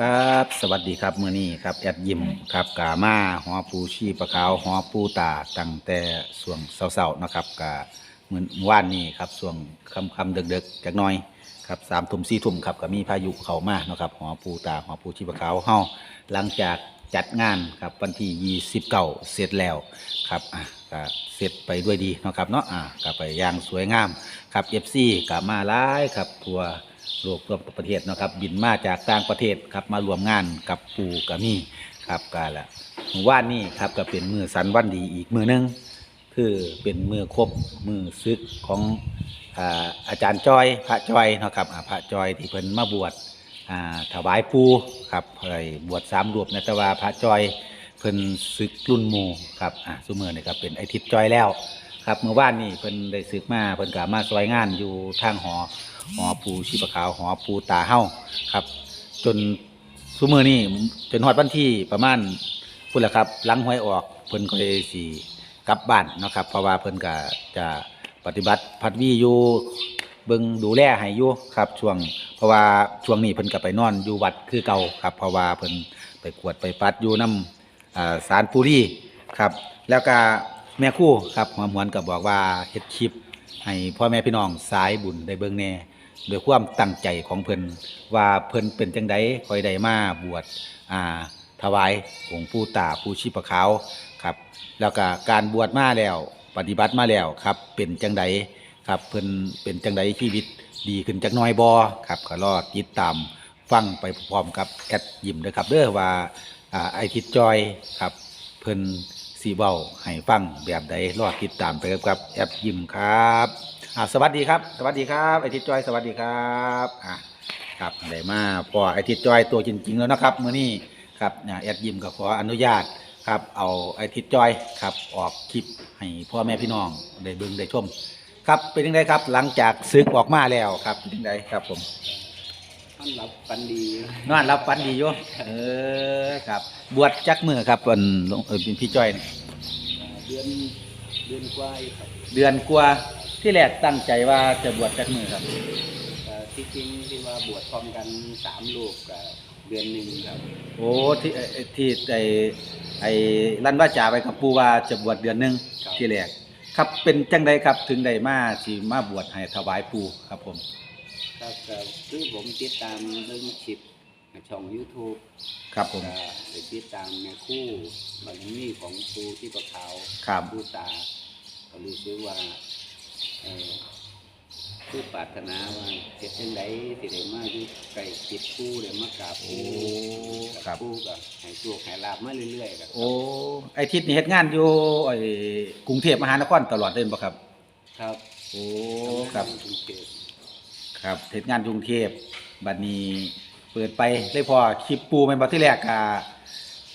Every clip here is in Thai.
ครับ สวัสดีครับมือนี้ครับแอดยิมครับกามาหอปูชีปลาขาวหอปูตาตั้งแต่ช่วงเช้าๆนะครับกาเหมือนว่านนี้ครับช่วงค่ำๆดึกๆจักน่อยครับสามทุ่มสี่ทุ่มครับก็มีพายุเข้ามานะครับหอปูตาหอปูชีปลาขาวเฮาหลังจากจัดงานครับวันที่29เก่าเสร็จแล้วครับอะก็เสร็จไปด้วยดีนะครับเนาะอะก็ไปอย่างสวยงามครับ FC ก็มาหลายครับทัว โลกทั่วประเทศนะครับ บินมาจากต่างประเทศครับมารวมงานกับปูกับมี่ครับกาละว่านนี่ครับก็เป็นมือสันวันดีอีกมือหนึงคือเป็นมือครบมือซึกของอาอาจารย์จอยพระจอยนะครับพระจอยที่เพิ่นมาบวชถวายปูครับเพิ่นบวชสามรวบนะแต่ว่าพระจอยเพิ่นซึกรุ่นหมูครับอ่าสุเมื่อนี่ครับเป็นไอทิศจอยแล้ว ครับเมื่อวานนี่เพิ่นได้ซึกมาเพิ่นก็มาซอยงานอยู่ทางหอ หอปูชีปะขาวหอปูตาเฮาครับ จนซุมื้อนี้จนฮอดวันที่ประมาณพุ่นแหละครับหลังหวยออกเพิ่นก็เลยสิกลับบ้านนะครับ เพราะว่าเพิ่นก็จะปฏิบัติพัดวีอยู่เบิ่งดูแลให้อยู่ครับ ช่วง เพราะว่าช่วงนี้เพิ่นก็ไปนอนอยู่วัดคือเก่าครับ เพราะว่าเพิ่นไปกวดไปปัดอยู่น้ำสารปุรีครับ แล้วก็แม่คู่ครับหอมหวนก็บอกว่าเฮ็ดคลิปให้พ่อแม่พี่น้องสายบุญได้เบิ่งแน่ ด้วยความตั้งใจของเพิ่นว่าเพิ่นเป็นจังไดคอยได้มาบวชอ่าถวายองค์ปู่ตาปู่ชีพขาวครับ แล้วก็การบวชมาแล้ว ปฏิบัติมาแล้วครับ เป็นจังไดครับเพิ่นเป็นจังไดชีวิตดีขึ้นจักน้อยบ่ครับก็รอติดตามฟังไปพร้อมกับแอดยิ้มเด้อครับเด้อว่าอ่าไอทิดจอยครับเพิ่นสีเบาให้ฟังแบบใดรอดติดตามไปกับแอดยิ้มครับ อ่าสวัสดีครับ สวัสดีครับไอทิดจอยสวัสดีครับอ่าครับได้มาพอไอทิดจอยตัวจริง ๆ แล้วนะครับมื้อนี้ครับอ่าแอดยิมก็ขออนุญาตครับเอาไอทิดจอยครับออกคลิปให้พ่อแม่พี่น้องได้เบิ่งได้ชมครับเป็นยังไงครับ หลังจากซึกออกมาแล้วครับเป็นยังไงครับผมท่านรับปันดีนอนรับฝันดีอยู่เออครับ บวชจักมือครับเป็นหลวงเออเป็นพี่จ้อยนี่อ่าเดือนเดือนกว่าอยู่ครับ เดือนกว่า ที่แรกตั้งใจว่าจะบวชจักมือครับอ่าที่จริงที่ว่าบวชพร้อมกันสามลูกกับเดือนหนึ่งครับโอ้ที่เอ่อที่ไอไอลั่นว่าจ่าไปกับปูว่าจะบวชเดือนหนึงที่แรกครับเป็นจังใดครับถึงได้มาสิมาบวชให้ถวายปูครับผม ครับก็คือผมติดตามเรื่องคลิปในช่อง YouTube ครับผมก็ไปติดตามในคู่บารมีของครูที่ประขาวครับครูตาก็รู้สึกว่า เอ่อคือปรารถนาว่าเฮ็ดจังไดสิได้มาอยู่ใกล้ติดครูได้มากราบครูโอ้ครับครูก็ให้โชคให้ลาบมาเรื่อยๆครับโอ้ไอทิศนี่เฮ็ดงานอยู่ไอ้กรุงเทพมหานครตลอดเลยบ่ครับ ครับโอ้ครับกรุงเทพครับเฮ็ดงานกรุงเทพบัดนี้เปิดไปเลยพอคลิปปูแม่นบ่ที่แรกก็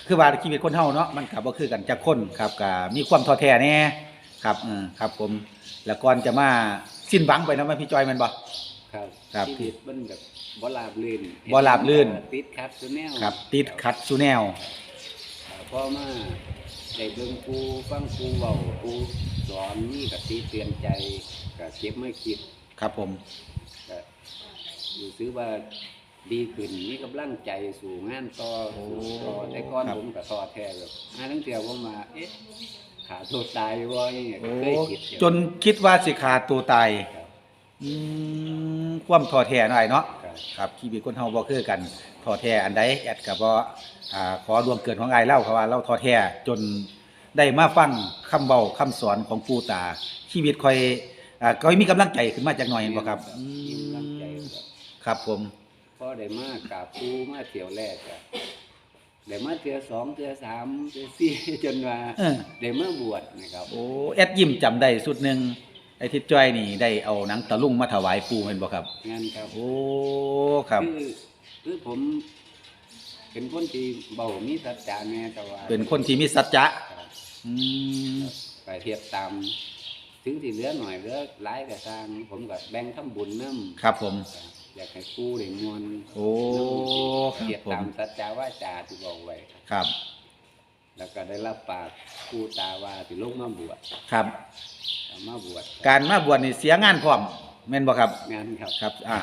คือว่าชีวิตคนเฮาเนาะมันก็บ่คือกันจักคนครับก็มีความท้อแท้แน่ครับเออครับผม แล้วก่อนจะมาสิ้นหวังไปนะแม่พี่จอยแม่นบ่ ครับครับชีวิตมันแบบบ่ราบรื่นบ่ราบรื่น ติดขัดตัวแนวครับ ติดขัดสู่แนวพอมาได้เบิ่งครูฟังครูเว้าครูสอนนี่ก็ติเตือนใจก็เก็บมาคิดครับผม ก็รู้สึกว่าดีขึ้นมีกำลังใจสู่งานต่อสู่ต่อแต่ก่อนผมก็ท้อแท้แบบหาทั้งเที่ยวผมมาเอ๊ะ ขาตัวตายบ่อย่างเงี้ยโอ้เคยคิดอยู่จนคิดว่าสิขาดตัวตายครับอืมความท้อแท้หน่อยเนาะครับครับชีวิตคนเฮาบ่คือกันท้อแท้อันใดแอดก็บ่อ่าขอรวมเกินของอายเล่าเพราะว่าเราท้อแท้จนได้มาฟังคำเว้าคำสอนของปู่ตา ชีวิตค่อยอ่าก็มีกำลังใจขึ้นมาจักหน่อยเห็นบ่ครับอืมีกำลังใจมครับครับผมพอได้มากราบครูมาเที่ยวแรกอะ ได้มาเที่ยวสองเที่ยวสามเที่ยวสี่จนว่าเออได้มาบวชนะครับโอ้แอดยิ้มจำได้สุดหนึงไอ้ทิศจ้อยนี่ได้เอาหนังตะลุงมาถวายปู่เห็นบ่ครับงานครับโอ้ครับ คือคือผม เป็นคนที่เบามีสัจจะแน่แต่ว่าเป็นคนที่มีสัจจะครับอืมไปเทียบตาม ถึงที่เหลือหน่อยเหลือหลายก็สร้างผมก็แบ่งทำบุญนำครับผม อยากให้กู้ได้มวลโอ้คเทีรัยบบผม ตามสัจจาวาจาที่บอกไว้ครับครับ แล้วก็ได้รับปากกู้ตาว่าสิลงมาบวชครับ เอามาบวชการมาบวชนี่เสียงานพร้อมแม่นบ่ครับ งานครับ ครับ อ่า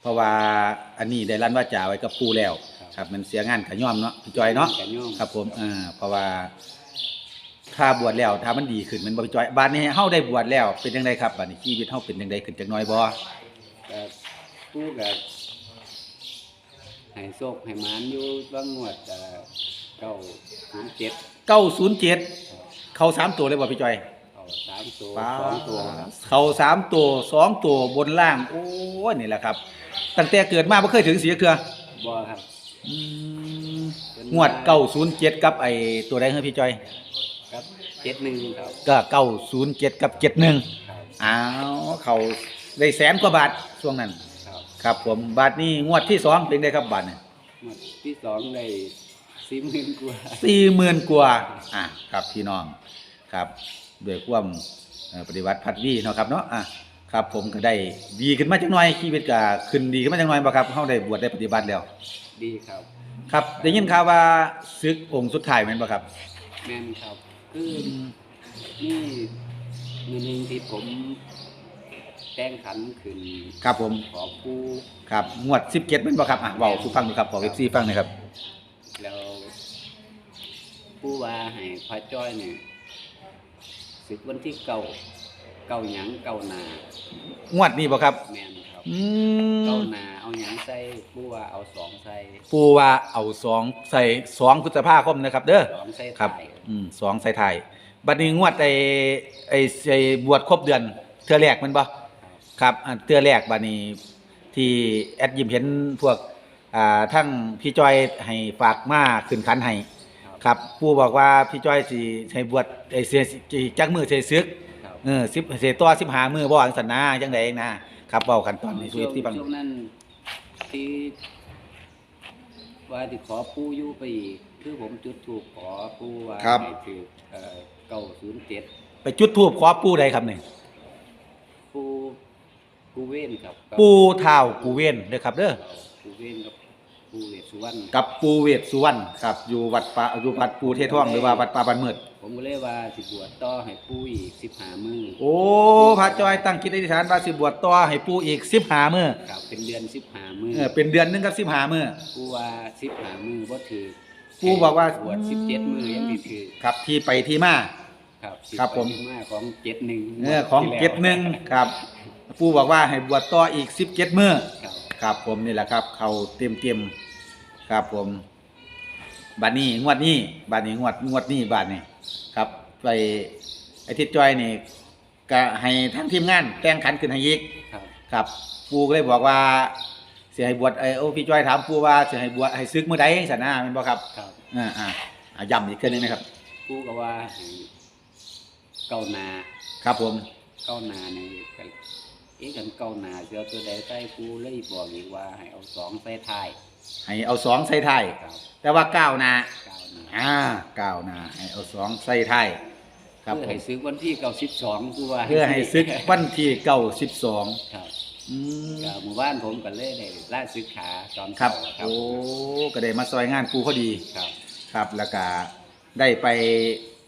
เพราะว่าอันนี้ได้รันว่าจ่าไว้กับปู่แล้ว ครับครับ มันเสียงานขย่อมเนาะพี่จอยเนาะแกย่อม ครับผม อ่า เพราะว่า ถ้าบวชแล้วถ้ามันดีขึ้นแมันบ่พี่จอย บาดนี้เฮาได้บวชแล้ว เป็นจังไดครับบาดนี้ชีวิตเฮาเป็นจังไดขึ้นจักหน่อยบ่ก็ กู้ก็ให้โชคให้หมานอยู่บางงวดเอ่อเก้าศูนย์เจ็ด907เข้าสามตัวเลยบ่พี่จอยเอาสามตัวป๊าสองตัวครับเข้าสามตัวสองตัวบนล่าง โอ้ยนี่แหละครับ ตั้งแต่เกิดมาบ่เคยถึงเสียเทื่อบ่ครับอืมงวด907กับไอ้ตัวใดเฮ้พี่จอย ครับเจ็ดหนึ่งครับก็907กับ71ครับอ้าวเขาได้แสนกว่าบาทช่วงนั้น ครับครับผมบาทนี้งวดที่สองเป็นไงครับบาทเนี่ยงวดที่สองได้สี่หมื่นกว่าสี่หมื่นกว่าอะครับพี่น้องครับด้วยความเอ่อปฏิวัติพัดวีเนาะครับเนาะอะครับผมก็ได้ดีขึ้นมาจังหน่อยชีวิตก็ขึ้นดีขึ้นมาจังหน่อยบ่ครับเฮาได้บวชได้ปฏิบัติแล้ว ดีครับ ครับได้ยินข่าวว่าศึกองค์สุดท้ายแม่นบ่ครับแม่นครับ คือนี่มือหนึ่งที่ผม แต่งขันขึ้นครับผมขอกู้ครับงวด17แม่นบ่ครับอะเว้าสู่ฟังดูครับขอ FC ฟังหน่อยครับ แล้วผู้ว่าให้พระจ้อยเนี่ยสิบวันที่เก้าเก้าหยังเก้านางวดนี้บ่ครับ แม่นครับอืเก้ามนาเอาหยังใส่ผู้ว่าเอาสองใส่ปูว่าเอาสองใส่สองพฤษภาคมนะครับ เด้อ สองใส่ครับถ่ายอืมสองใส่ไทายบัดนี้งวดไอ้ไอ้ไอ้บวชครบเดือนเทื่อแรกแมันบ่ ครับครับอันเทื่อแรกบัดนี้ที่แอดยิมเห็นพวกอ่าทั้งพี่จ้อยให้ฝากมาขึ้นคันให้ครับครับผู้บอกว่าพี่จ้อยสิให้บวชไอ้เสียสิจักมือเสียซึกครับ เออ10เสียต่อ15มือบ่จังซั่นนะจังไดนะครับเว้าขั้นตอนนี้สู่ช่วงที่ฟัง ช่วงนั้นที่ว่าที่ขอปู่อยู่ไปอีกคือผมจุดถูกขอปู่ว่าครับ ให้ถือเก้าศูนย์เจ็ดไปจุดธูปขอปู่ใดครับนี่ปู่ กูเว้นครับกับปู่เท้ากูเว้นเด้อครับเด้อ กูเว้นกับปู่เวสสุวรรณกับปูเวทสุวรรณครับอยู่วัดป่าอยู่วัดปูเทท่องหรือว่าวัดป่าบันมืดผมก็เลยว่าสิบวชต่อให้ปู่อีกสิบห้ามือโอ้พระจอยตั้งคิดอธิษฐานว่าสิบวชต่อให้ปูอีกสิบหามือครับเป็นเดือนสิบห้ามือเออเป็นเดือนหนึงกับสิบหามือปู่ว่าสิบห้ามือบ่ถือปู่บอกว่า บวชสิบเจ็ดมือยังสิถือครับที่ไปที่มา ครับครับผม สิไปมาของเจ็ดหนึ่งเออของเจ็ดหนึ่งครับ ปูบอกว่าให้บวชต่ออีกสิบเจ็ดมือครับครับผมนี่แหละครับ เขาเต็มเต็มๆครับผมบัดนี้งวดนี้บัดนี้งวดงวดนี้บัดนี้ครับ ไปไอทิศจอยนี่ก็ให้ทั้งทีมงานแต่งขันขึ้นให้อีกครับครับปู่ก็เลยบอกว่าสิให้บวชไอ้โอ้พี่จ้อยถามปู่ว่าสิให้บวชให้ซึกเมื่อใดสันนะแม่นบ่ครับครับอ่าอ่าอ่าย้ำอีกเทื่อนึงนะครับปู่ก็ว่าให้เก้านาครับผมเก้านาในกัน เอ๊ะกันเก้านาเสือตัวใดใส่ปู่เลยบอกอีกว่าให้เอาสองใส่ท้ายให้เอาสองใส่ท้ายครับแต่ว่าเก้าหนาเก้านาอ่าเก้าหนาให้เอาสองใส่ท้ายครับเพื่อผให้มซื้อวันที่เก้าสิบสองปู่ว่าเพื่อให้ซึกวันที่เก้าสิบสองครับอืมก็หมู่บ้านผมก็เลยได้ล่าซึกขาตอนครับ เช้าครับโอ้ก็ได้มาซอยงานปู่พอดี ครับ ครับแล้วก็ได้ไป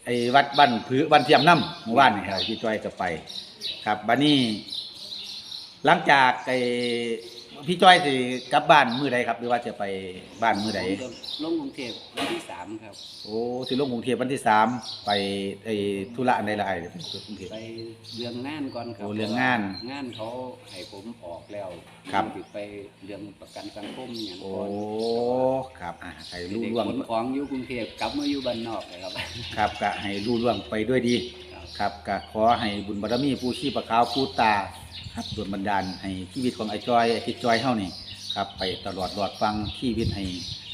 ไอ้วัดบ้านผือบ้านเทียมน้ำเมื่อวานนี่ครับพี่จ้อยก็ไป ครับบัดนี้ หลังจากไอ้พี่จ้อยสิกลับบ้านมื้อใดครับหรือว่าจะไปบ้านมื้อใดผมจะลงกรุงเทพวันที่สามครับ โอ้สิลงกรุงเทพวันที่สามไปไอ้ธุระอันใดละไอ้กรุงเทพ ไปเรื่องงานก่อนครับโอ้เรื่องงานงานเขาให้ผมออกแล้วครับ ผมสิไปเรื่องประกันสังคมอย่างโอ้ก่อนครับอะให้เด็รู้กล่วง ขนของอยู่กรุงเทพกลับมาอยู่บ้านนอกเลยครับ ครับก็ให้รู้ล่วงไปด้วยดี ครับก็ขอให้บุญบารมีผู้ชีพขาวผู้ตาครับดลบันดาลให้ชีวิตของไอ้จอยไอ้ทิดจอยเฮานี่ครับไปตลอดรอดฟังชีวิตให้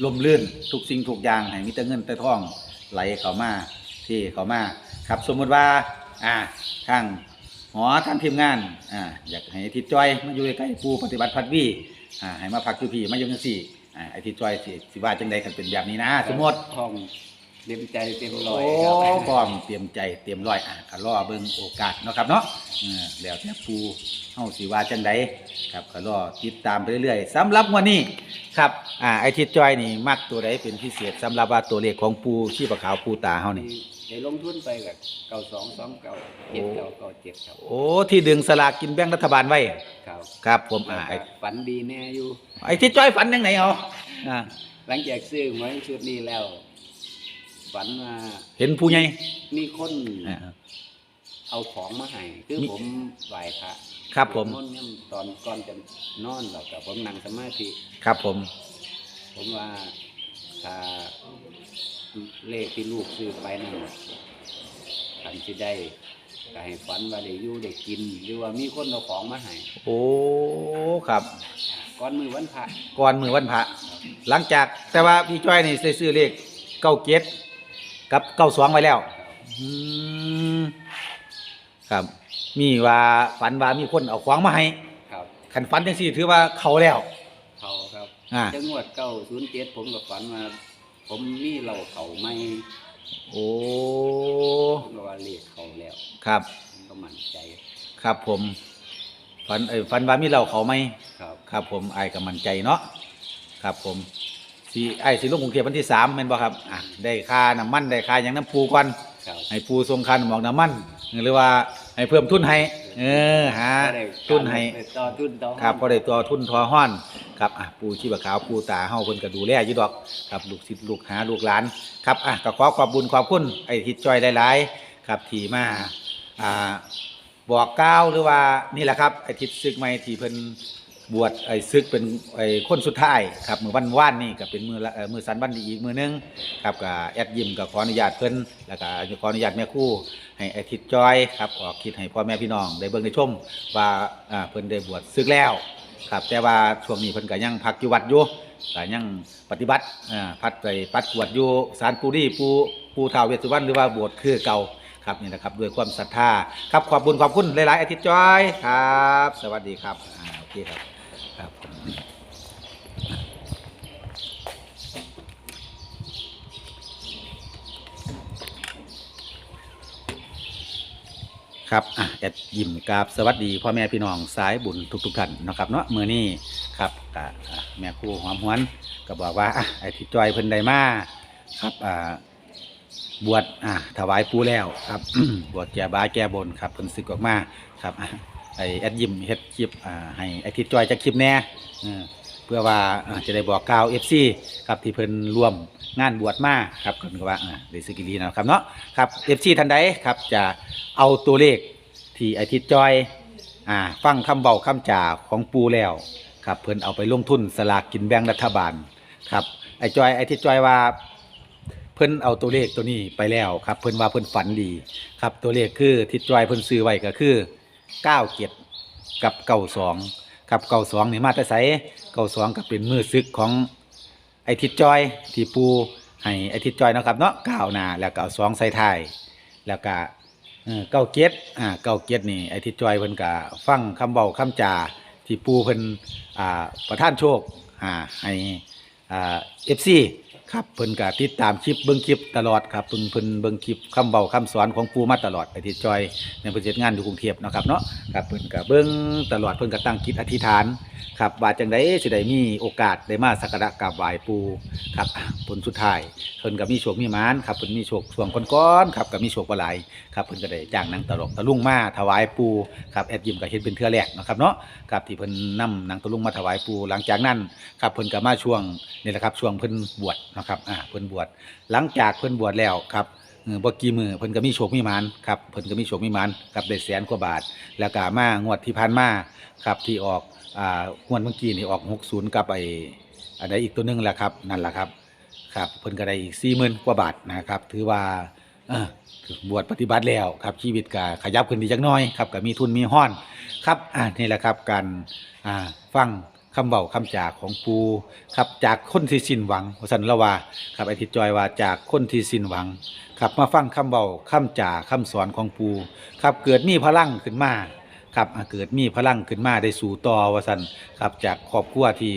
ลมลื่นทุกสิ่งทุกอย่างให้มีแต่เงินแต่ทองไหลเข้ามาเที่เข้ามาครับสมมุติว่าอ่าทางหอทางทีมงานอ่าอยากให้ทิดจอยมาอยู่ใกล้ๆปูปฏิบัติพัดวีอ่าให้มาพักอยู่พี่มาอยู่จังซี่อ่าไอ้ที่จ้อยสิสิว่าจังใดกันเป็นแบบนี้นะ สมมติห้อง เต็มใจเต็มร้โอ้อยครับพร้อมเตรียมใจเตรียมร้อยอะก็รอเบิ่งโอกาสเนาะครับเนาะเออแล้วแต่ปูเฮาสิว่าจังใดครับก็รอติดตามไปเรื่อยๆสำหรับวันนี้ครับอ่าไอ้ที่จ้อยนี่มักตัวใดเป็นพิเศษสำหรับว่าตัวเลขของปูชีพขาวปูตาเฮานี่ ได้ลงทุนไปกับเก้าสองสองเก้าเจ็ดเก้าเก้าเจ็ดครับโอ้ที่ดึงสลากกินแบ่งรัฐบาลไว้ครับครับ ผมอ่าไอ้ฝันดีแน่อยู่ไอ้ที่จ้อยฝันยังไงเอาอ่าหลังจากซื้อหวยชุดนี้แล้ว ฝันว่าเห็นผู้ใหญ่มีคนอ่า เอาของมาให้คือมีผมไหว้พระครับผมนต์ย่ำตอนก่อนจะนอนแล้วกับผมนั่งสมาธิ ครับผม ผมว่าถ้าเลขที่ลูกซื้อไปนั่นทันสิได้ก็ให้ฝันว่าได้อยู่ได้กิน หรือว่ามีคนเอาของมาให้โอ้ครับก่อนมือวันพระก่อนมือวันพระหลังจากแต่ว่าพี่จ้อยนี่ได้ซื้อเลขเก้าเจ็ด กับเก้าสองไว้แล้วอืมครับ มีว่าฝันว่ามีคนเอาของมาให้ครับขันฝันจังสี่ถือว่าเขาแล้ว เขาครับอ่า จังหวัดเก้าศูนย์เจ็ดผมก็ฝันว่าผมมีเหล่าเขาไม่โอ้ผมก็ว่าเลขเขาแล้วครับ ผมก็มั่นใจครับผมฝันเอ้ยฝันว่ามีเราเขาไหม ครับ ครับผมไอ้ายก็มั่นใจเนาะครับผม สีไอ้ายสิลงกรุงเทพวันที่สามแม่นบ่ครับอะได้ค่าน้ำมันได้ค่าอย่างน้ำปูก่อนครับให้ปูทรงคันหมอกน้ำมันหรือว่าให้เพิ่มทุนให้เออหาก็ได้ทุนให้ไปต่อทุนต่อครับพอได้ตัวทุนทอห้อนครับอะปูชีพขาวปูตาเฮาเพิ่นก็ดูแลอยู่ดอกครับลูกศิษย์ลูกหาลูกหลานครับอะก็ขอขอบบุญขอบคุณไอ้ทิศจอยหลายๆครับที่มาอ่าบอกกล่าวหรือว่านี่แหละครับไอ้ทิศศึกใหม่ที่เพิ่น บวชไอ้ศึกเป็นไอ้คนสุดท้ายครับมือวันว่านนี่ก็เป็นมือละเอ่อมือสันวันดีอีกมือหนึงครับก็แอดยิมก็ขออนุญาตเพิ่นแล้วก็ขออนุญาตแม่ครู่ให้ไอ้ทิศจอยครับออกคิดให้พ่อแม่พี่น้องได้เบิ่งได้ชมว่าอ่าเพิ่นได้บวชศึกแล้วครับแต่ว่าช่วงนี้เพิ่นก็ยังพักอยู่วัดอยู่ก็ยังปฏิบัติอ่าพัดไปปัดกวดอยู่สารปูรีปูปูท้าวเวสสุวรรณหรือว่าบสถ์คือเก่าครับนี่นะครับด้วยความศรัทธาครับขอบบุญขอบคุณหลายๆอาทิตย์จอยครับ สวัสดีครับอ่าโอเคครับ ครับครับอะแอดยิ้มกับสวัสดีพ่อแม่พี่น้องสายบุญทุกๆท่านนะครับเนาะมือนี้ครับก็อะแม่ครูหอมหวนก็บอกว่าอะไอ้ที่จอยเพิ่นได้มาครับอ่าบวชอ่าถวายปูแล้วครับ บวชแก่บาแก่บนครับเพิ่นสึกออกมาครับอะ ไอแอดยิมเฮ็ดคลิปอ่าให้ไอทิดจอยจะคลิปแน่เออเพื่อว่าอ่าจะได้บอกกล่าว FC ครับที่เพิ่นร่วมงานบวชมาครับเพิ่นก็ว่าอ่าได้สึกดีนะครับเนาะครับ FC ท่านใดครับจะเอาตัวเลขที่ไอทิดจอยอ่าฟังคำเบาคำจ่าของปูแล้วครับเพิ่นเอาไปลงทุนสลากกินแบ่งรัฐบาลครับไอจอยไอทิดจอยว่า เพิ่นเอาตัวเลขตัวนี้ไปแล้วครับ เพิ่นว่าเพิ่นฝันดีครับตัวเลขคือทิศจอยเพิ่นซื้อไว้ก็คือ 97กับ92ครับ92นี่มาแต่ไส92ก็เป็นมือซึกของไอ้ทิศจอยที่ปูให้ไอ้ทิศจอยเนาะครับเนาะก้าวหนาแล้วก็เอาสองใส่ท้ายแล้วก็เก้าเกียรติอ่าเก้าเกียรตินี่ไอ้ทิศจอยเพิ่นก็ฟังคำเว้าคำจาที่ปูเพิ่นอ่าประทานโชคอ่าให้อ่า FC ครับเพิ่นกะติดตามคลิปเบิ่งคลิปตลอดครับเพิ่นเพิ่นเบิ่งคลิปคำเบาคำสอนของปูมาตลอดไปที่จอยในประเทศงานอยู่กรุงเทพเนาะครับเนาะครับเพิ่นกะเบิ่งตลอดเพิ่นกะตั้งจิตอธิษฐาน ครับว่าจังไดสิได้มีโอกาสได้มาสักการะกราบไหว้ปูครับผลสุดท้ายเพิ่นก็มีโชคมีหมานครับเพิ่นมีโชคช่วงก่อนๆครับก็มีโชคบ่หลายครับเพิ่นก็ได้จ้างนังตลกตะลุงมาถวายปูครับแอดยิมก็เฮ็ดเป็นเทื่อแรกเนาะครับเนาะครับที่เพิ่นนำหนังตะลุงมาถวายปูหลังจากนั้นครับเพิ่นก็มาช่วงนี่แหละครับช่วงเพิ่นบวชนะครับอ่าเพิ่นบวชหลังจากเพิ่นบวชแล้วครับ เออบ่กี่มือเพิ่นก็มีโชคมีหมานครับเพิ่นก็มีโชคมีหมานครับได้แสนกว่าบาท แล้วก็มางวดที่ผ่านมาครับที่ออกอ่างวดเมื่อกี้นี่ออก60กับไอ้อันใดอีกตัวหนึงแหละครับนั่นแหละครับครับเพิ่นก็ได้อีก40,000กว่าบาทนะครับ ถือว่าเออบวชปฏิบัติแล้วครับชีวิตก็ขยับขึ้นดีจักหน้อยครับก็มีทุนมีห้อนครับอ่านี่แหละครับการอ่าฟังคำเบาคำจากของปูครับจากคนที่สิ้นหวังสันละว่าครับไอทิดจอยว่าจากคนที่สิ้นหวัง ครับมาฟังคำเบาคำจ่าคำสอนของปูครับเกิดมีพลังขึ้นมาครับอ่าเกิดมีพลังขึ้นมาได้สู่ต่อวสันครับจากครอบครัวที่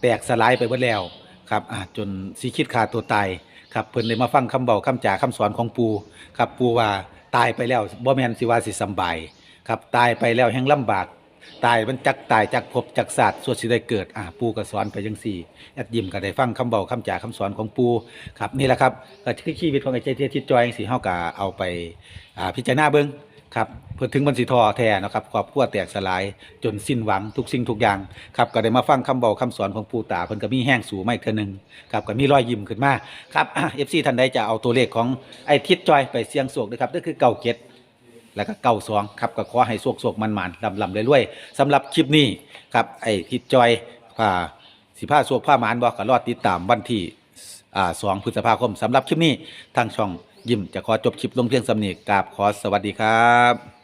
แตกสลายไปหมดแล้วครับอ่าจนสิคิดฆ่าตัวตายครับเพิ่นเลยมาฟังคำเบาคำจ่าคำสอนของปูครับปูว่าตายไปแล้วบ่แมนสิว่าสิสำบายครับตายไปแล้วแฮงลำบาก ตายมันจักตายจักภพจักศาสตร์สวนสิได้เกิดอ่าปู่ก็สอนไปจังซี่แอดยิมก็ได้ฟังคำเบาคำจ่าคำสอนของปู่ครับนี่แหละครับก็คือชีวิตของไอ้ใจเทียทิศจอยจังซี่เฮาก็เอาไปอ่าพิจารณาเบิ่งครับเพื่อถึงมันสิทอแท้เนาะครับครอบครัวแตกสลายจนสิ้นหวังทุกสิ่งทุกอย่างครับก็ได้มาฟังคำเบาคำสอนของปู่ตาเพิ่นก็มีแห้งสู่มาอีกเทื่อหนึงครับก็มีรอยยิ้มขึ้นมาครับอะ FC ท่านใดจะเอาตัวเลขของไอ้ทิศจอยไปเสี่ยงโชคด้วยครับนั่นคือเก่าเก็ด แล้วก็เก้าสองครับก็ขอให้สวกสวกมันมันลำลำเรื่อยๆสำหรับคลิปนี้ครับไอ้ทิดจอยผ้าสีผ้าสวกผ้าหมานบอกก็รอดติดตามวันที่อ่าสองพฤษภาคมสำหรับคลิปนี้ทางช่องยิ้มจะขอจบคลิปลงเพียงสำเนีกกราบขอสวัสดีครับ